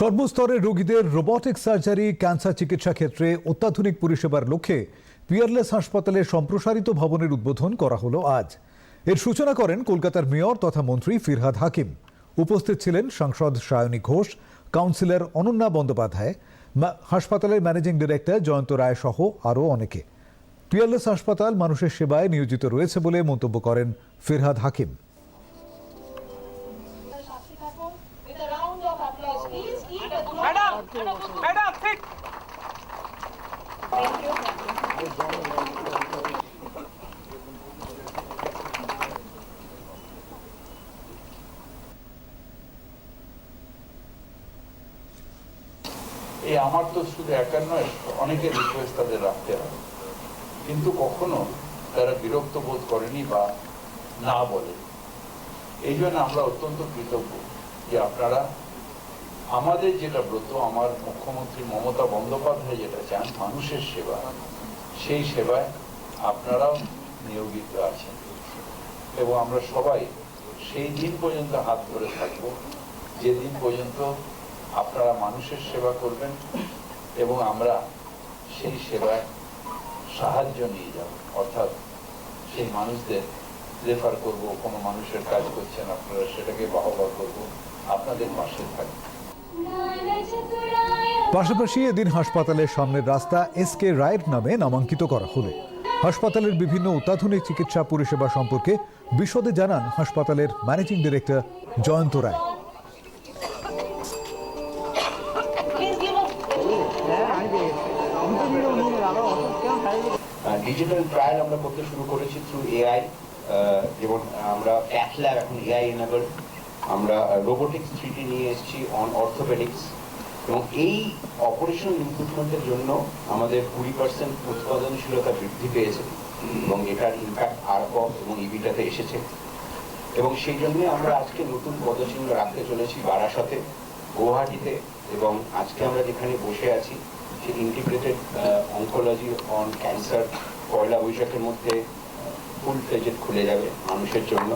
সর্বস্তরের রোগীদের robotic surgery, cancer চিকিৎসা ক্ষেত্রে অত্যাধুনিক পরিষেবার লক্ষ্যে পিয়ারলেস হাসপাতালে সম্প্রসারিত ভবনের উদ্বোধন করা হলো আজ। এর সূচনা করেন কলকাতার মেয়র তথা মন্ত্রী ফিরহাদ হাকিম। উপস্থিত ছিলেন সাংসদ সায়নী ঘোষ, কাউন্সিলর অনন্যা বন্দ্যোপাধ্যায় হাসপাতালের ম্যানেজিং ডিরেক্টর জয়ন্ত রায় সহ আরও অনেকে। পিয়ারলেস হাসপাতাল মানুষের সেবায় নিয়োজিত রয়েছে বলে মন্তব্য করেন Firhad Hakim. With a round of applause please. Keep the madam madam ঠিক thank you. এই আমার তো শুধু একার নয় অনেকের রিকোয়েস্ট তাদের রাখতে হবে কিন্তু কখনো তারা বিরক্ত বোধ করেনি বা না বলে। এই জন্য আমরা অত্যন্ত কৃতজ্ঞ যে আপনারা আমাদের যেটা ব্রত, আমার মুখ্যমন্ত্রী মমতা বন্দ্যোপাধ্যায় যেটা চান, মানুষের সেবা, সেই সেবায় আপনারাও নিয়োজিত আছেন। এবং আমরা সবাই সেই দিন পর্যন্ত হাত ধরে থাকব যেদিন পর্যন্ত আপনারা মানুষের সেবা করবেন এবং আমরা সেই সেবায় সাহায্য নিয়ে যাব। অর্থাৎ সেই মানুষদের রেফার করব কোনো মানুষের কাজ করছেন আপনারা সেটাকে বাহবা করব। আপনাদের পাশে থাকব পাশাপাশি এদিন হাসপাতালের সামনের রাস্তা এস কে রায়ের নামে নামাঙ্কিত করা হলো। হাসপাতালের বিভিন্ন অত্যাধুনিক চিকিৎসা পরিষেবা সম্পর্কে বিশদে জানান হাসপাতালের managing director Jayanta Roy. Digital trial আমরা করতে শুরু করেছি থ্রু এআই যেমন আমরা ল্যাব এখন এআই এনেবল আমরা রোবোটিক্স থ্রিটি নিয়ে এসেছি অন অর্থোপেডিক্স এবং এই অপারেশনাল ইমপ্রুভমেন্টের জন্য আমাদের কুড়ি পার্সেন্ট উৎপাদনশীলতা বৃদ্ধি পেয়েছে এবং এটার ইম্প্যাক্ট আরকম এবং ইবিটাতে এসেছে। এবং সেই জন্যই আমরা আজকে নতুন পদচিহ্ন রাখতে চলেছি বারাসাতে, গুয়াহাটিতে এবং আজকে আমরা যেখানে বসে আছি, সেই ইন্টিগ্রেটেড অঙ্কোলজি অন ক্যান্সার পয়লা বৈশাখের মধ্যে ফুল ফ্লেজেড খুলে যাবে মানুষের জন্য।